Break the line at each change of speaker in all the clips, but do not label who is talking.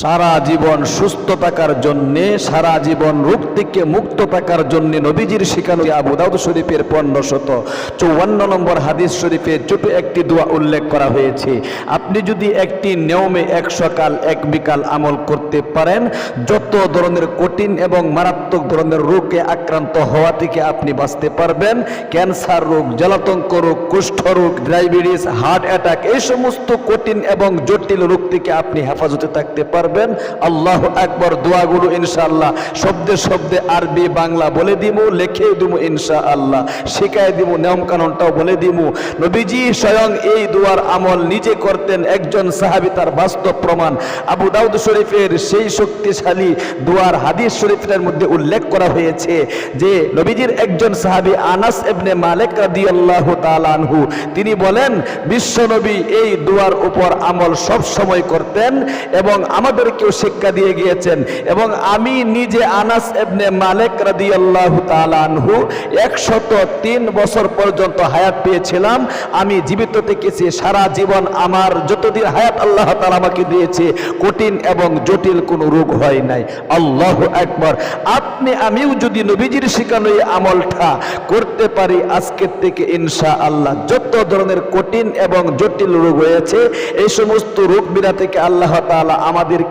সারা জীবন সুস্থ থাকার জন্যে, সারা জীবন রোগ থেকে মুক্ত থাকার জন্য নবীজির শিখানো আবু দাউদ শরীফের পনেরো শত চৌয়ান্ন নম্বর হাদিস শরীফে ছোট একটি দোয়া উল্লেখ করা হয়েছে। আপনি যদি একটি নিয়মে এক সকাল, এক বিকাল আমল করতে পারেন, যত ধরনের কঠিন এবং মারাত্মক ধরনের রোগে আক্রান্ত হওয়া থেকে আপনি বাঁচতে পারবেন। ক্যান্সার রোগ জলাতঙ্ক রোগ, কুষ্ঠ রোগ, ডায়াবেটিস, হার্ট অ্যাটাক, এই সমস্ত কঠিন এবং জটিল রোগ থেকে আপনি হেফাজতে থাকতে পারবেন। আল্লাহ একবার দোয়াগুলো ইনশাআল্লাহ। শব্দে শব্দে আরবি, বাংলা বলে দিমু, লিখে দিমু ইনশা আল্লাহ শিখাই দিমু নিয়ম কানুনটাও বলে দিমু। নবীজি স্বয়ং এই দোয়ার আমল নিজে করতেন, একজন সাহাবী তার বাস্তব প্রমাণ। আবু দাউদ শরীফের সেই শক্তিশালী দোয়ার হাদিস শরীফের মধ্যে উল্লেখ করা হয়েছে যে, নবীজির একজন সাহাবী আনাস এবনে মালিক রাদিয়াল্লাহু তাআলা আনহু, তিনি বলেন বিশ্বনবী এই দোয়ার উপর আমল সব সময় করতেন এবং আমাদেরকেও শিক্ষা দিয়ে গিয়েছেন। এবং আমি নিজে আনাস এবনে মালিক রাদিয়াল্লাহু তাআলা আনহু একশত তিন বছর পর্যন্ত হায়াত পেয়েছিলাম। আমি জীবিত থেকেছি, সারা জীবন আমার যতদিন হায়াত আল্লাহ তাআলা আমাকে দিয়েছে, কঠিন এবং জটিল কোনো রোগ হয় নাই। আল্লাহ একবার আপনি, আমিও যদি নবীজির শিখানো এই আমলটা করতে পারি, আজকের থেকে ইনশা আল্লাহ যত ধরনের কঠিন এবং জটিল রোগ হয়েছে, এই সমস্ত রোগ বিনা থেকে আল্লাহ তাআলা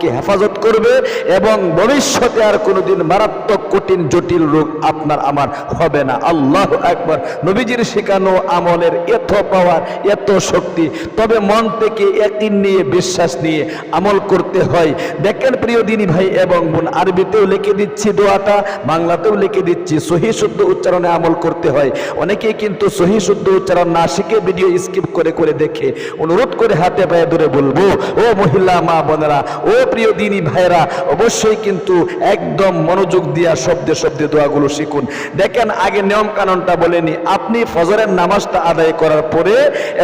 আমাদেরকে হেফাজত করবে এবং ভবিষ্যতে আর কোনোদিন মারাত্মক, কঠিন, জটিল রোগ আপনার আমার হবে না। আল্লাহ একবার নবীজির শেখানো আমলের এত পাওয়ার, এত শক্তি। তবে মন থেকে একদিন নিয়ে বিশ্বাস নিয়ে আমল করতে হয়। দেখেন প্রিয় দিনী ভাই এবং বোন, আরবিতেও লিখে দিচ্ছি দোয়াটা, বাংলাতেও লিখে দিচ্ছি সহি শুদ্ধ উচ্চারণে আমল করতে হয়। অনেকেই কিন্তু সহি শুদ্ধ উচ্চারণ না শিখে ভিডিও স্কিপ করে করে দেখে। অনুরোধ করে হাতে পায়ে ধরে বলব, ও মহিলা, মা, বোনেরা, ও প্রিয় দিনী ভাইরা অবশ্যই কিন্তু একদম মনোযোগ দিয়া শব্দে শব্দে দোয়াগুলো শিখুন। দেখেন, আগে নিয়ম কানুনটা বলেনি আপনি ফজরের নামাজটা আদায় করার পরে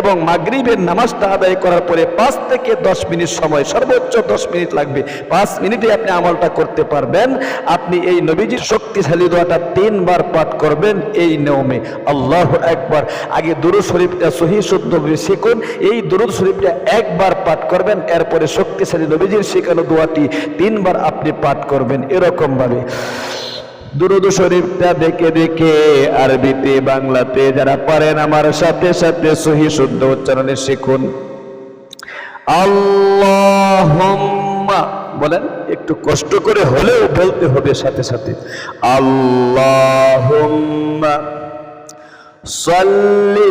এবং মাগরিবের নামাজটা আদায় করার পরে পাঁচ থেকে দশ মিনিট সময়, সর্বোচ্চ দশ মিনিট লাগবে। পাঁচ মিনিটে আপনি আমলটা করতে পারবেন। আপনি এই নবীজির শক্তিশালী দোয়াটা তিনবার পাঠ করবেন এই নিয়মে। আল্লাহ একবার আগে দুরু শরীফটা সহি শুদ্ধ শিখুন। এই দুরুদ শরীফটা একবার পাঠ করবেন, এরপরে শক্তিশালী নবীজির শেখানো দোয়াটি তিনবার আপনি পাঠ করবেন এরকম ভাবে দুরুদ শরীফটা দেখে দেখে আরবিতে, বাংলাতে যারা পারেন আমার সাথে সাথে সহি শুদ্ধ উচ্চারণে শিখুন। বলেন, একটু কষ্ট করে হলেও বলতে হবে সাথে সাথে। আল্লাহুম্মা, সাল্লি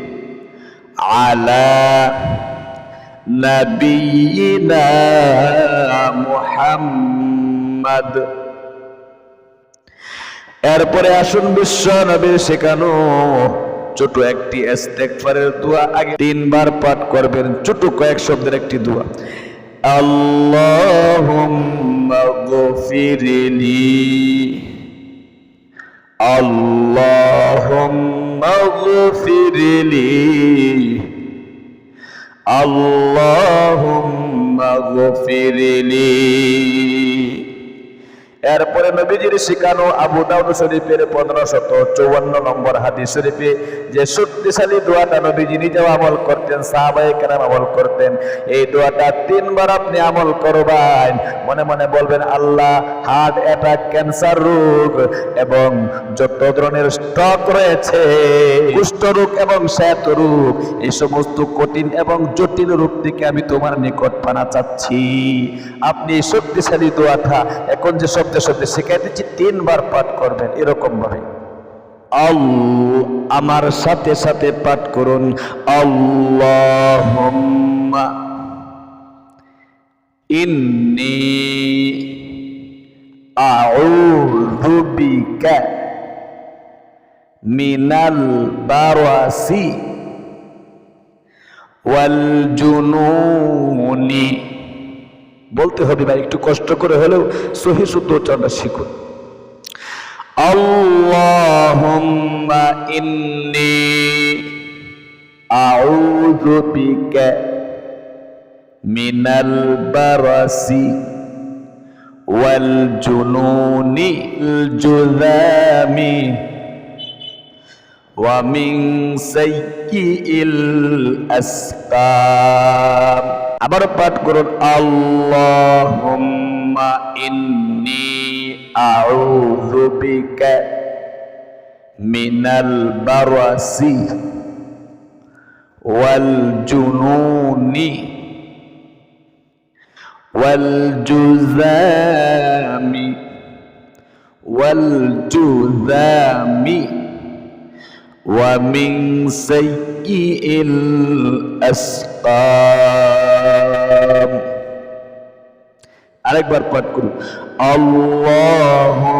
على نبينا محمد এরপরে আসুন বিশ্ব নবীর শেখানো ছোট একটি ইস্তেগফারের দোয়া আগে তিনবার পাঠ করবেন ছোট কয়েক শব্দের একটি দোয়া আল্লাহুম্মা গফিরলি আল্লাহুম্মা গফিরলি আল্লাহুম্মা গফিরলি। এরপরে নবীজির শিখানো আবু দাউদ শরীফের পনেরো শত চৌয়ান্ন নম্বর হাদিস শরীফে যে শক্তিশালী দোয়াটা নবীজি নিজেও আমল করতেন সাহাবাই কেরাম আমল করতেন, এই দোয়াটা তিনবার আপনি আমল করবেন। মনে মনে বলবেন, আল্লাহ, হার্ট অ্যাটাক, ক্যান্সার রোগ এবং যত ধরনের স্টক রয়েছে, কুষ্ঠ রোগ এবং শ্বেত রোগ, এই সমস্ত কঠিন এবং জটিল রোগ থেকে আমি তোমার নিকট পানা চাচ্ছি। আপনি শক্তিশালী দোয়াটা, এখন যে শব্দে শব্দে শিখাই দিচ্ছি, তিনবার পাঠ করবেন এরকম ভাবে আল্লাহ আমার সাথে সাথে পাঠ করুন। আল্লাহুম্মা ইন্নি মিনাল বারাসি ওয়াল জুনুনি। বলতে হবে ভাই একটু কষ্ট করে হলেও সহি শুদ্ধ উচ্চারণটা শিখুন। আল্লাহুম্মা ইন্নি আউযু বিকা মিনাল বারাসি ওয়াল জুনুনি জুযামি wa min sayyi'il asqam. Abar pat kurun allahumma inni a'udzu bika minal barasi wal jununi wal juzami wal juzami ومن سيء الأسقام আরেকবার পাঠ করুন আল্লাহুম্মা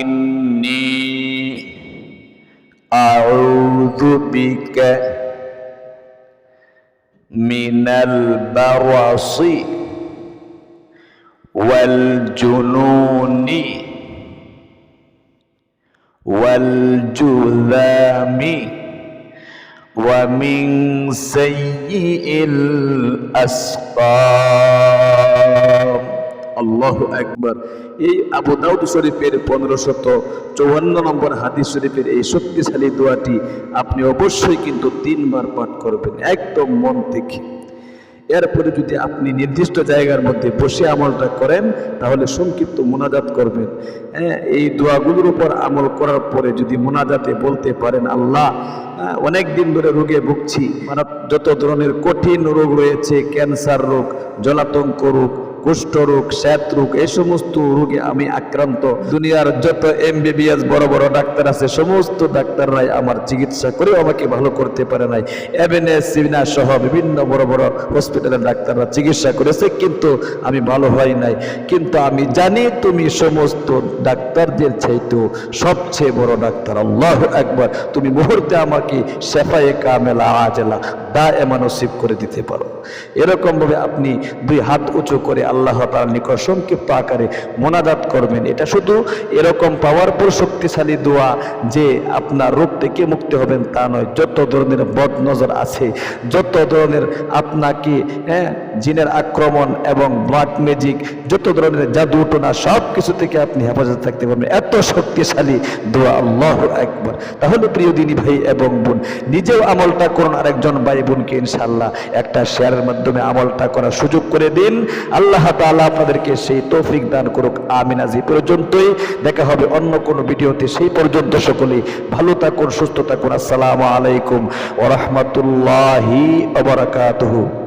ইন্নি আউযু বিকা মিনাল বারাসি ওয়াল জুনুনি والجذام ومن سيء الأسقام আল্লাহ একবার এই আবু দাউদ শরীফের পনেরোশত চৌয়ান্ন নম্বর হাদিস শরীফের এই শক্তিশালী দোয়াটি আপনি অবশ্যই কিন্তু তিনবার পাঠ করবেন একদম মন থেকে এরপরে যদি আপনি নির্দিষ্ট জায়গার মধ্যে বসে আমলটা করেন, তাহলে সংক্ষিপ্ত মোনাজাত করবেন। হ্যাঁ এই দোয়াগুলোর উপর আমল করার পরে যদি মোনাজাতে বলতে পারেন, আল্লাহ অনেক দিন ধরে রোগে ভুগছি। মানে যত ধরনের কঠিন রোগ রয়েছে, ক্যান্সার রোগ, জলাতঙ্ক রোগ কুষ্ঠ রোগ, শ্বেত রোগ, এই সমস্ত রোগে আমি আক্রান্ত। দুনিয়ার যত এমবিবিএস বড় বড় ডাক্তার আছে, সমস্ত ডাক্তাররাই আমার চিকিৎসা করেও আমাকে ভালো করতে পারে নাই। এমএনএস সিভিনা সহ বিভিন্ন বড় বড় হসপিটালের ডাক্তাররা চিকিৎসা করেছে, কিন্তু আমি ভালো হয় নাই। কিন্তু আমি জানি তুমি সমস্ত ডাক্তারদের চাইতেও সবচেয়ে বড় ডাক্তার। আল্লাহ একবার তুমি মুহূর্তে আমাকে শেফায়ে কামেলা আজেলা দা এমানসিব করে দিতে পারো। এরকম ভাবে আপনি দুই হাত উঁচু করে আল্লাহ তার নিকট সংক্ষিপ্ত আকারে মোনাজাত করবেন। এটা শুধু এরকম পাওয়ারফুল শক্তিশালী দোয়া যে আপনার রোগ থেকে মুক্তি হবেন তা নয়। যত ধরনের বদ নজর আছে, যত ধরনের আপনাকে হ্যাঁ জিনের আক্রমণ এবং ব্লাড ম্যাজিক যত ধরনের জাদু টোনা সব কিছু থেকে আপনি হেফাজত থাকতে পারবেন। এত শক্তিশালী দোয়া, আল্লাহ একবার তাহলে প্রিয় দিনী ভাই এবং বোন, নিজেও আমলটা করুন। আরেকজন ভাই বোনকে ইনশাল্লাহ একটা শেয়ারের মাধ্যমে আমলটা করার সুযোগ করে দিন। আল্লাহ তাআলা আপনাদেরকে সেই তৌফিক দান করুক, আমিন। এই পর্যন্তই। দেখা হবে অন্য কোনো ভিডিওতে। সেই পর্যন্ত সকলে ভালো থাকুন, সুস্থ থাকুন। আসসালামু আলাইকুম ওরহমতুল্লাহি ওবরাকাতুহু